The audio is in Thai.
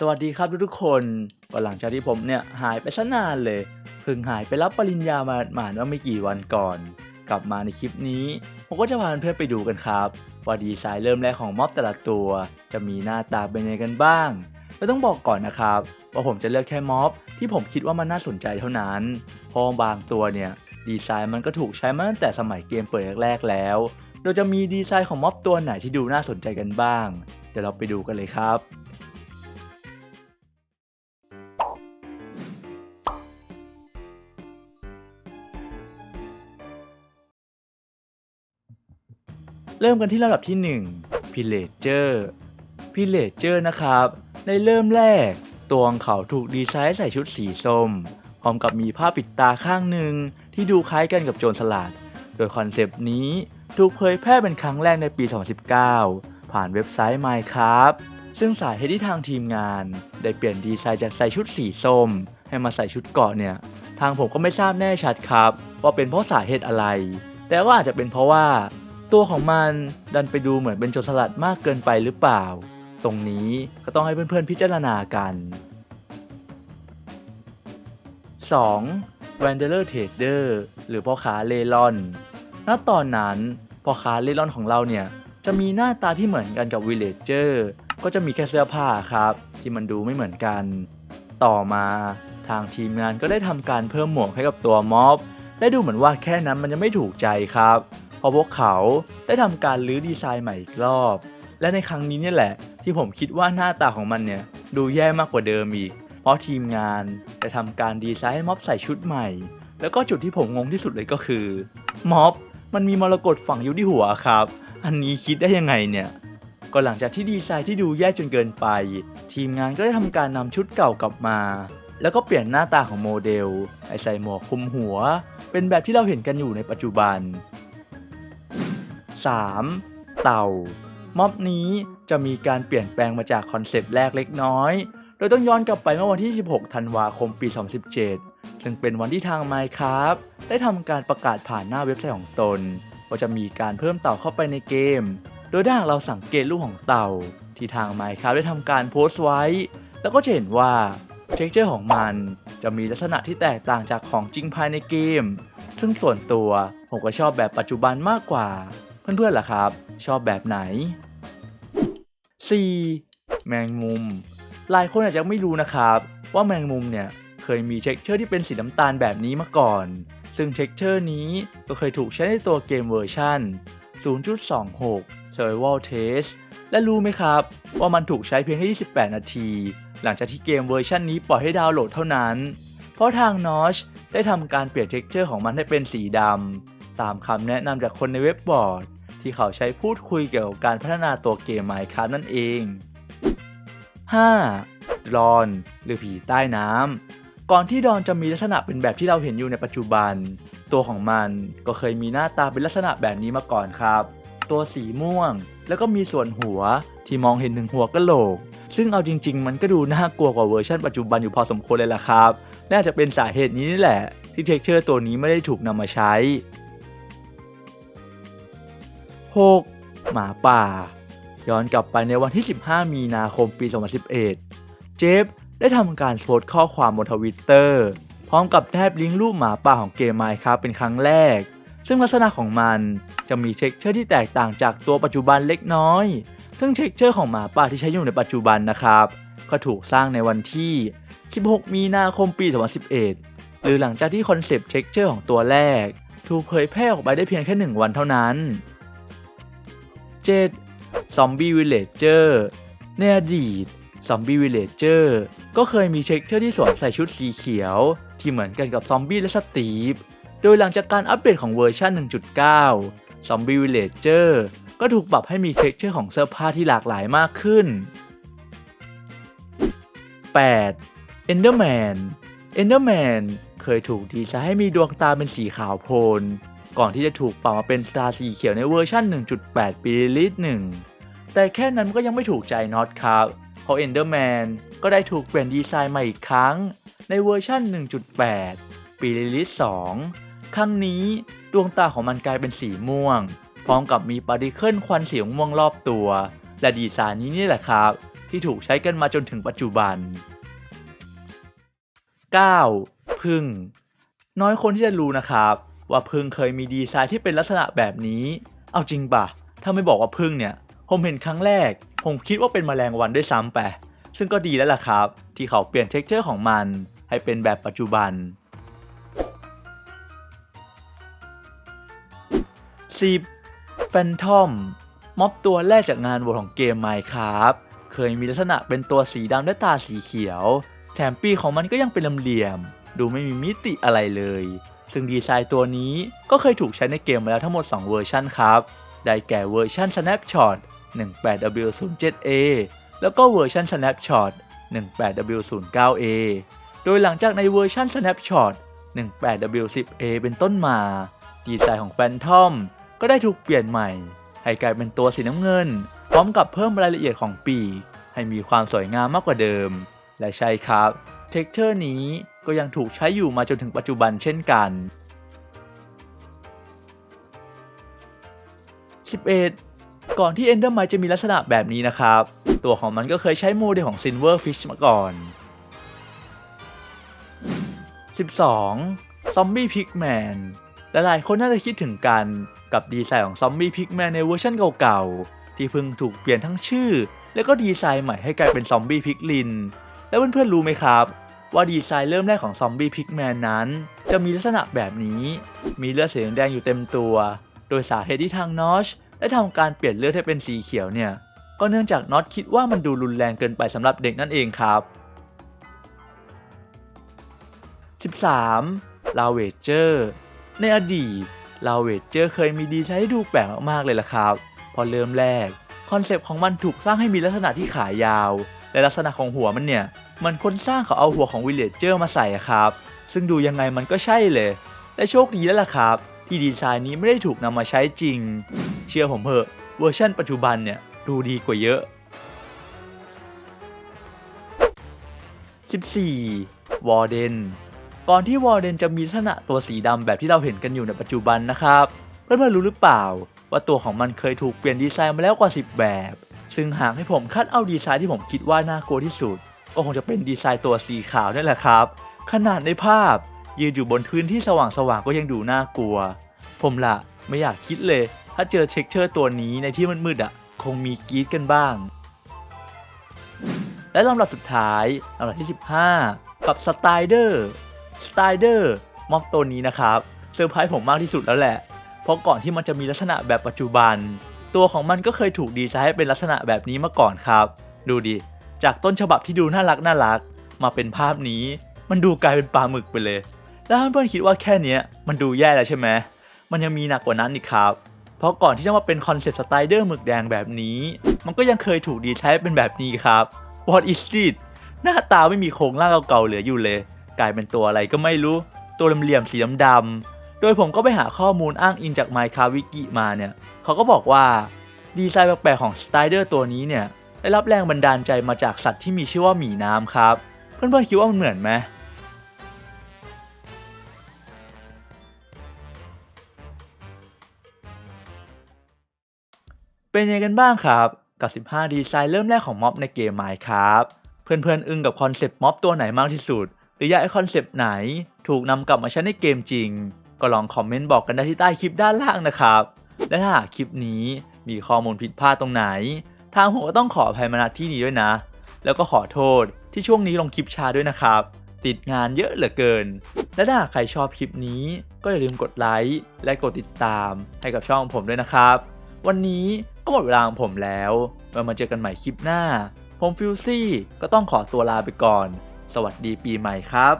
สวัสดีครับทุกๆคนหลังจากที่ผมเนี่ยหายไปซะนานเลยเพิ่งหายไปรับปริญญามาหมาดว่าไม่กี่วันก่อน กลับมาในคลิปนี้ ผมก็จะพาเพื่อนไปดูกันครับ ว่าดีไซน์เริ่มแรกของม็อบแต่ละตัว จะมีหน้าตาเป็นยังไงกันบ้างแล้วต้องบอกก่อนนะครับ ว่าผมจะเลือกแค่ม็อบที่ผมคิดว่ามันน่าสนใจเท่านั้นเพราะบางตัวเนี่ยดีไซน์มันก็ถูกใช้มาตั้งแต่สมัยเกมเปิดแรกๆแล้วเราจะมีดีไซน์ของม็อบตัวไหนที่ดูน่าสนใจกันบ้างเดี๋ยวเราไปดูกันเลยครับ เริ่มกันที่ลำดับที่ 1 Pillager Pillager นะครับ ในเริ่มแรก ตัวของเขาถูกดีไซน์ใส่ชุดสีส้ม พร้อมกับมีผ้าปิดตาข้างหนึ่งที่ดูคล้ายกันกับโจรสลัด โดยคอนเซปต์นี้ถูกเผยแพร่เป็นครั้งแรกในปี 2019 ผ่านเว็บไซต์ Minecraft ซึ่งสาเหตุที่ทางทีมงาน ได้เปลี่ยนดีไซน์จากใส่ชุดสีส้ม ให้มาใส่ชุดเกาะเนี่ย ทางผมก็ไม่ทราบแน่ชัดครับ ว่าเป็นเพราะสาเหตุอะไร แต่ว่าอาจจะเป็นเพราะว่า ตัวของมันดันไปดูเหมือนเป็นโจรสลัดมากเกินไปหรือเปล่า ตรงนี้ก็ต้องให้เพื่อนๆพิจารณากัน 2. w a n d e r Trader หรือพ่อค้าเล่ร่อน ณ ตอนนั้นพ่อค้าเล่ร่อนของเราเนี่ยจะมีหน้าตาที่เหมือนกันกับ Villager ก็จะมีแค่เสื้อผ้าครับ ที่มันดูไม่เหมือนกัน ต่อมาทางทีมงานก็ได้ทำการเพิ่มหมวกให้กับตัวม็อบ ได้ดูเหมือนว่าแค่นั้นมันจะไม่ถูกใจครับ ราะพวกเขาได้ทำการรื้อดีไซน์ใหม่อีกรอบ และในครั้งนี้เนี่ยแหละ ที่ผมคิดว่าหน้าตาของมันเนี่ยดูแย่มากกว่าเดิมอีก เพราะทีมงานได้ทำการดีไซน์ให้ม็อบใส่ชุดใหม่ แล้วก็จุดที่ผมงงที่สุดเลยก็คือม็อบมันมีมรกตฝังอยู่ที่หัวครับ อันนี้คิดได้ยังไงเนี่ยก็หลังจากที่ดีไซน์ที่ดูแย่จนเกินไป ทีมงานก็ได้ทำการนำชุดเก่ากลับมา แล้วก็เปลี่ยนหน้าตาของโมเดลให้ใส่หมวกคลุมหัว เป็นแบบที่เราเห็นกันอยู่ในปัจจุบัน 3. เต่า ม็อบนี้จะมีการเปลี่ยนแปลงมาจากคอนเซปต์แรกเล็กน้อย โดยต้องย้อนกลับไปเมื่อวันที่ 16 ธันวาคมปี 2017 ซึ่งเป็นวันที่ทาง Minecraft ได้ทำการประกาศผ่านหน้าเว็บไซต์ของตน ว่าจะมีการเพิ่มเต่าเข้าไปในเกม โดยถ้าเราสังเกตรูปของเต่า ที่ทาง Minecraft ได้ทำการโพสต์ไว้ แล้วก็จะเห็นว่าเท็กเจอร์ของมันจะมีลักษณะที่แตกต่างจากของจริงภายในเกม ซึ่งส่วนตัวผมก็ชอบแบบปัจจุบันมากกว่า เพื่อนๆล่ะครับ ชอบแบบไหน 4. แมงมุม หลายคนอาจจะไม่รู้นะครับ ว่าแมงมุมเนี่ยเคยมีเท็กเจอร์ที่เป็นสีน้ำตาลแบบนี้มาก่อน ซึ่งเท็กเจอร์นี้ก็เคยถูกใช้ในตัวเกมเวอร์ชัน0.26 Survival Test และรู้ไหมครับ ว่ามันถูกใช้เพียงแค่ 28 นาที หลังจากที่เกมเวอร์ชันนี้ปล่อยให้ดาวน์โหลดเท่านั้น เพราะทาง Notch ได้ทำการเปลี่ยนเท็กเจอร์ของมันให้เป็นสีดำตามคำแนะนำจากคนในเว็บบอร์ด ที่เขาใช้พูดคุยเกี่ยวกับการพัฒนาตัวเกม Minecraft นั่นเอง 5. ดอน หรือผีใต้น้ำก่อนที่ดอนจะมีลักษณะเป็นแบบที่เราเห็นอยู่ในปัจจุบัน ตัวของมันก็เคยมีหน้าตาเป็นลักษณะแบบนี้มาก่อนครับ ตัวสีม่วง แล้วก็มีส่วนหัวที่มองเห็นถึงหัวกะโหลก ซึ่งเอาจริง ๆ มันก็ดูน่ากลัวกว่าเวอร์ชันปัจจุบันอยู่พอสมควรเลยล่ะครับ น่าจะเป็นสาเหตุนี้นี่แหละ ที่เท็กเจอร์ตัวนี้ไม่ได้ถูกนำมาใช้ 6. หมาป่า ย้อนกลับไปในวันที่ 15 มีนาคมปี 2011 เจฟได้ทำการโพสต์ข้อความบนทวิตเตอร์พร้อมกับแนบลิงก์รูปหมาป่าของเกมไมค์ครับเป็นครั้งแรก ซึ่งลักษณะของมันจะมีเท็กเจอร์ที่แตกต่างจากตัวปัจจุบันเล็กน้อย ซึ่งเท็กเจอร์ของหมาป่าที่ใช้อยู่ในปัจจุบันนะครับ ก็ถูกสร้างในวันที่ 16 มีนาคมปี 2011 หรือหลังจากที่คอนเซปต์เท็กเจอร์ของตัวแรก ถูกเผยแพร่ออกไปได้เพียงแค่ 1 วันเท่านั้น 7. ซอมบี้วิลเลจเจอร์ในอดีตซอมบี้วิลเลจเจอร์ก็เคยมีเท็กเจอร์ที่สวมใส่ชุดสีเขียว ที่เหมือนกันกับซอมบี้และสตีฟ โดยหลังจากการอัปเดตของเวอร์ชัน 1.9 Zombie Villager ก็ถูกปรับให้มีเท็กเจอร์ของเสื้อผ้าที่หลากหลายมากขึ้น 8. Enderman Enderman เคยถูกดีไซน์ให้มีดวงตาเป็นสีขาวโพลน ก่อนที่จะถูกเปรับมาเป็นสตาร์สีเขียวในเวอร์ชัน1.8 ปีลิตหนึ่งแต่แค่นั้นก็ยังไม่ถูกใจน็อตครับเพราะ Enderman ก็ได้ถูกเปลี่ยนดีไซน์มาอีกครั้ง ในเวอร์ชัน1.8 ปีลิตร2ครั้งนี้ดวงตาของมันกลายเป็นสีม่วง พร้อมกับมีปาร์ติเคิลควันสีม่วงรอบตัว และดีไซน์นี้นี่แหละครับ ที่ที่ถูกใช้กันมาจนถึงปัจจุบัน 9. พึ่งน้อยคนที่จะรู้นะครับ ว่าพึ่งเคยมีดีไซน์ที่เป็นลักษณะแบบนี้ เอาจริงปะถ้าไม่บอกว่าพึ่งเนี่ย ผมเห็นครั้งแรก ผมคิดว่าเป็นแมลงวันด้วยซ้ำไป ซึ่งก็ดีแล้วล่ะครับ ที่เขาเปลี่ยนเท็กเจอร์ของมัน ให้เป็นแบบปัจจุบัน 10. Phantom ม็อบตัวแรกจากงานโวตของเกม Minecraft เคยมีลักษณะเป็นตัวสีดำและตาสีเขียว แถมปีของมันก็ยังเป็นเหลี่ยม ดูไม่มีมิติอะไรเลย ซึ่งดีไซน์ตัวนี้ก็เคยถูกใช้ในเกมมาแล้วทั้งหมด 2 เวอร์ชันครับ ได้แก่เวอร์ชัน Snapshot 18W07A แล้วก็เวอร์ชัน Snapshot 18W09A โดยหลังจากในเวอร์ชัน Snapshot 18W10A เป็นต้นมา ดีไซน์ของแฟนทอมก็ได้ถูกเปลี่ยนใหม่ ให้กลายเป็นตัวสีน้ำเงิน พร้อมกับเพิ่มรายละเอียดของปีก ให้มีความสวยงามมากกว่าเดิม และใช่ครับ เท็กเจอร์นี้ ก็ยังถูกใช้อยู่มาจนถึงปัจจุบันเช่นกัน 11. ก่อนที่ Endermite จะมีลักษณะแบบนี้นะครับ ตัวของมันก็เคยใช้โมเดลของ Silverfish มาก่อน 12. ซอมบี้พิกแมนหลายๆคนน่าจะคิดถึงกันกับดีไซน์ของซอมบี้พิกแมนในเวอร์ชันเก่าๆ ที่เพิ่งถูกเปลี่ยนทั้งชื่อ แล้วก็ดีไซน์ใหม่ให้กลายเป็นซอมบี้พิกลิน แล้วเพื่อนๆรู้ไหมครับ ว่าดีไซน์เริ่มแรกของซอมบี้พิกแมนนั้น จะมีลักษณะแบบนี้ มีเลือดสีแดงอยู่เต็มตัว โดยสาเหตุที่ทางนอชได้ทำการเปลี่ยนเลือดให้เป็นสีเขียวเนี่ย ก็เนื่องจากนอตคิดว่ามันดูรุนแรงเกินไปสำหรับเด็กนั่นเองครับ 13. ลาเวเจอร์ในอดีตลาเวเจอร์เคยมีดีไซน์ที่ดูแปลกมากๆเลยล่ะครับ พอเริ่มแรก คอนเซปต์ของมันถูกสร้างให้มีลักษณะที่ขายาว และลักษณะของหัวมันเนี่ย มันคนสร้างเขาเอาหัวของวิลเลจเจอร์มาใส่ครับ ซึ่งดูยังไงมันก็ใช่เลย และโชคดีแล้วล่ะครับ ที่ดีไซน์นี้ไม่ได้ถูกนำมาใช้จริง เชื่อผมเถอะเวอร์ชันปัจจุบันเนี่ยดูดีกว่าเยอะ 14. วอร์เดนก่อนที่วอร์เดนจะมีลักษณะตัวสีดำแบบที่เราเห็นกันอยู่ในปัจจุบันนะครับเพื่อนๆรู้หรือเปล่า ว่าตัวของมันเคยถูกเปลี่ยนดีไซน์มาแล้วกว่า 10 แบบ ซึ่งหากให้ผมคัดเอาดีไซน์ที่ผมคิดว่าน่ากลัวที่สุด ก็คงจะเป็นดีไซน์ตัวสีขาวนั่แหละครับ ขนาดในภาพ ยืนอยู่บนพื้นที่สว่างๆก็ยังดูน่ากลัว ผมละไม่อยากคิดเลย ถ้าเจอเช็คเชอร์ตัวนี้ในที่มืดๆอะ คงมีกรีดกันบ้าง และลำดับสุดท้ายลำดับที่ 15 กับสไตเดอร์สไตเดอร์ม็อบตัวนี้นะครับเซอร์ไพรส์ผมมากที่สุดแล้วแหละ เพราะก่อนที่มันจะมีลักษณะแบบปัจจุบัน ตัวของมันก็เคยถูกดีไซน์ให้เป็นลักษณะแบบนี้มาก่อนครับ ดูดิ จากต้นฉบับที่ดูน่ารักน่ารัก มาเป็นภาพนี้ มันดูกลายเป็นปลาหมึกไปเลย แล้วเพื่อนๆคิดว่าแค่เนี้ยมันดูแย่แล้วใช่ไหมมันยังมีหนักกว่านั้นอีกครับ เพราะก่อนที่จะมาเป็นคอนเซปต์สไตเดอร์หมึกแดงแบบนี้ มันก็ยังเคยถูกดีไซน์เป็นแบบนี้ครับ What is it หน้าตาไม่มีโครงร่างเก่าๆเหลืออยู่เลย กลายเป็นตัวอะไรก็ไม่รู้ ตัวเหลี่ยมๆสีดำๆโดยผมก็ไปหาข้อมูลอ้างอิงจาก Minecraft Wiki มาเนี่ย เขาก็บอกว่าดีไซน์แปลกๆของสไตเดอร์ตัวนี้เนี่ย ได้รับแรงบันดาลใจมาจากสัตว์ที่มีชื่อว่าหมีน้ำครับ เพื่อนๆคิดว่ามันเหมือนไหมเป็นยังไงกันบ้างครับกับ 15 ดีไซน์เริ่มแรกของม็อบในเกม Minecraft เพื่อนๆ อึ้งกับคอนเซปต์ม็อบตัวไหนมากที่สุด หรืออยากให้คอนเซปต์ไหน ถูกนำกลับมาใช้ในเกมจริง ก็ลองคอมเมนต์บอกกันได้ที่ใต้คลิปด้านล่างนะครับ และถ้าคลิปนี้มีข้อมูลผิดพลาดตรงไหน ทางผมก็ต้องขออภัยมาณที่นี้ด้วยนะ แล้วก็ขอโทษที่ช่วงนี้ลงคลิปช้าด้วยนะครับ ติดงานเยอะเหลือเกิน และถ้าใครชอบคลิปนี้ ก็อย่าลืมกดไลค์และกดติดตามให้กับช่องของผมด้วยนะครับ วันนี้ก็หมดเวลาของผมแล้วไว้มาเจอกันใหม่คลิปหน้า ผมฟิวซี่ก็ต้องขอตัวลาไปก่อน สวัสดีปีใหม่ครับ